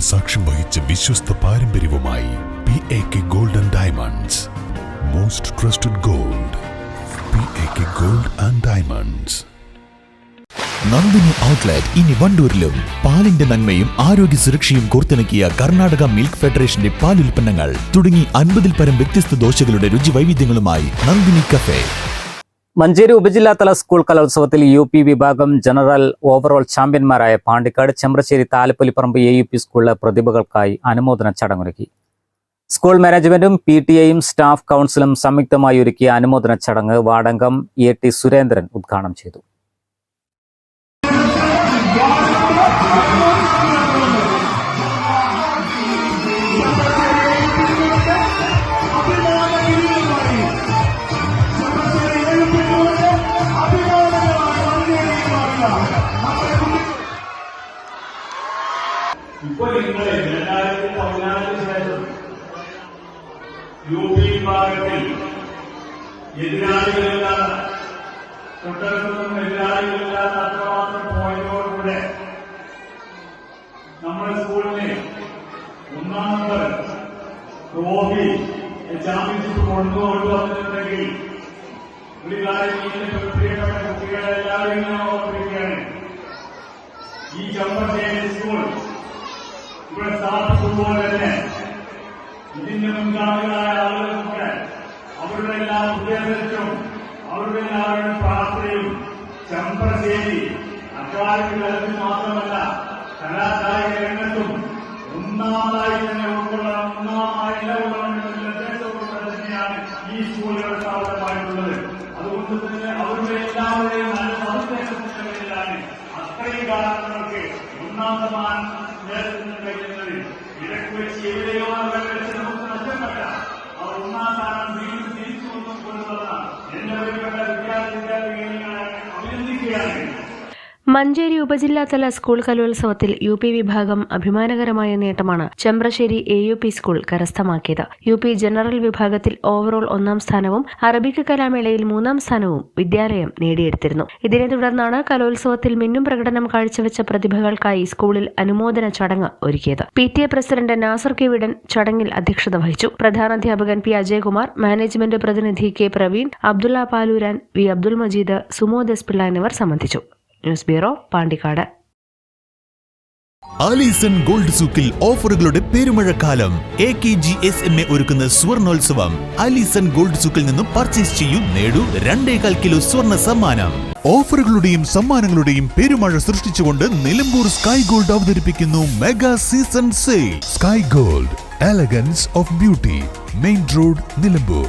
സാക്ഷ്യം വഹിച്ച വിശ്വസ്ത പാരമ്പര്യവുമായി P A K gold and diamonds most trusted gold P A K gold and diamonds Nandini outlet ഇനി വണ്ടൂരിലും. പാലിന്റെ നന്മയും ആരോഗ്യ സുരക്ഷയും കോർത്തിണക്കിയ കർണാടക മിൽക്ക് ഫെഡറേഷന്റെ പാൽ ഉൽപ്പന്നങ്ങൾ തുടങ്ങി അൻപതിൽ പരം വ്യത്യസ്ത ദോശകളുടെ രുചി വൈവിധ്യങ്ങളുമായി നന്ദിനി കഫേ മഞ്ചേരി ഉപജില്ലാതല സ്കൂൾ കലോത്സവത്തിൽ യു പി വിഭാഗം ജനറൽ ഓവറോൾ ചാമ്പ്യന്മാരായ Pandikkad Chembrasseri Thalappoliparamba A U P സ്കൂളിലെ പ്രതിഭകൾക്കായി അനുമോദന ചടങ്ങൊരുക്കി. സ്കൂൾ മാനേജ്മെന്റും പി ടി എയും സ്റ്റാഫ് കൗൺസിലും സംയുക്തമായി ഒരുക്കിയ അനുമോദന ചടങ്ങ് വാടങ്കം എ ടി സുരേന്ദ്രൻ ഉദ്ഘാടനം ചെയ്തു. രണ്ടായിരത്തി പതിനാലിന് ശേഷം യു പി വിഭാഗത്തിൽ എതിരാളികളില്ലാത്ത തൊട്ടടുത്തൊന്നും എതിരാളികളില്ലാത്ത അത്രമാത്രം പോയിന്റോടുകൂടെ നമ്മുടെ സ്കൂളിനെ ഒന്നാം നമ്പർ ട്രോഫി ചാമ്പ്യൻഷിപ്പ് കൊണ്ടുകൊണ്ട് വന്നിട്ടുണ്ടെങ്കിൽ ഒരു കാര്യം പ്രിയപ്പെട്ട കുട്ടികളെ എല്ലാവരും ഈ സ്കൂൾ ഇവിടെ സ്ഥാപിക്കുമ്പോൾ തന്നെ ഇതിന്റെ മുൻഗാമികളായ ആളുകൾക്ക് അവരുടെ എല്ലാ ഉപദേശവും അവരുടെ എല്ലാവരുടെ പ്രാർത്ഥനയും ചമ്പ്രശേരി അക്കാദമിക തലത്തിൽ മാത്രമല്ല കലാകായിക രംഗത്തും ഒന്നാമതായി തന്നെ ഉൾക്കൊള്ളണം ഒന്നാമതായി നിലകൊള്ളണം എന്ന നിർദ്ദേശത്തോടെ തന്നെയാണ് ഈ സ്കൂളുകൾ സ്ഥാപിതമായിട്ടുള്ളത് അതുകൊണ്ട് തന്നെ അവരുടെ എല്ലാവരുടെയും നല്ല സന്ദേശത്തിന്റെ പേരിലാണ് അത്രയും കാലങ്ങൾക്ക് ഒന്നാം സമ്മാനം അഭിനന്ദിക്കുകയാണ് മഞ്ചേരി ഉപജില്ലാതല സ്കൂൾ കലോത്സവത്തിൽ യു പി വിഭാഗം അഭിമാനകരമായ നേട്ടമാണ് Chembrasseri A U P school കരസ്ഥമാക്കിയത്. യു പി ജനറൽ വിഭാഗത്തിൽ ഓവറോൾ ഒന്നാം സ്ഥാനവും അറബിക് കലാമേളയിൽ മൂന്നാം സ്ഥാനവും വിദ്യാലയം നേടിയെടുത്തിരുന്നു. ഇതിനെ തുടർന്നാണ് കലോത്സവത്തിൽ മിന്നും പ്രകടനം കാഴ്ചവെച്ച പ്രതിഭകൾക്കായി സ്കൂളിൽ അനുമോദന ചടങ്ങ് ഒരുക്കിയത്. P T A president Nasar K Vidan ചടങ്ങിൽ അധ്യക്ഷത വഹിച്ചു. പ്രധാനാധ്യാപകൻ പി അജയകുമാർ മാനേജ്മെന്റ് പ്രതിനിധി K Praveen Abdulla Paluran V Abdul Majeed Sumod S Pillai എന്നിവർ സംബന്ധിച്ചു. News bureau Pandikkad. Alison gold സൂക്കിൽ ഓഫറുകളുടെ പെരുമഴക്കാലം. A K G S M A ഒരുക്കുന്ന സ്വർണോത്സവം. ആലീസൺ ഗോൾഡ് സൂക്കിൽ നിന്നും പർച്ചേസ് ചെയ്യൂ നേടൂ രണ്ടേകാൽ കിലോ സ്വർണ സമ്മാനം. ഓഫറുകളുടെയും സമ്മാനങ്ങളുടെയും പെരുമഴ സൃഷ്ടിച്ചുകൊണ്ട് നിലമ്പൂർ സ്കൈ ഗോൾഡ് അവതരിപ്പിക്കുന്നു mega season sale. Sky gold elegance of beauty main road Nilambur.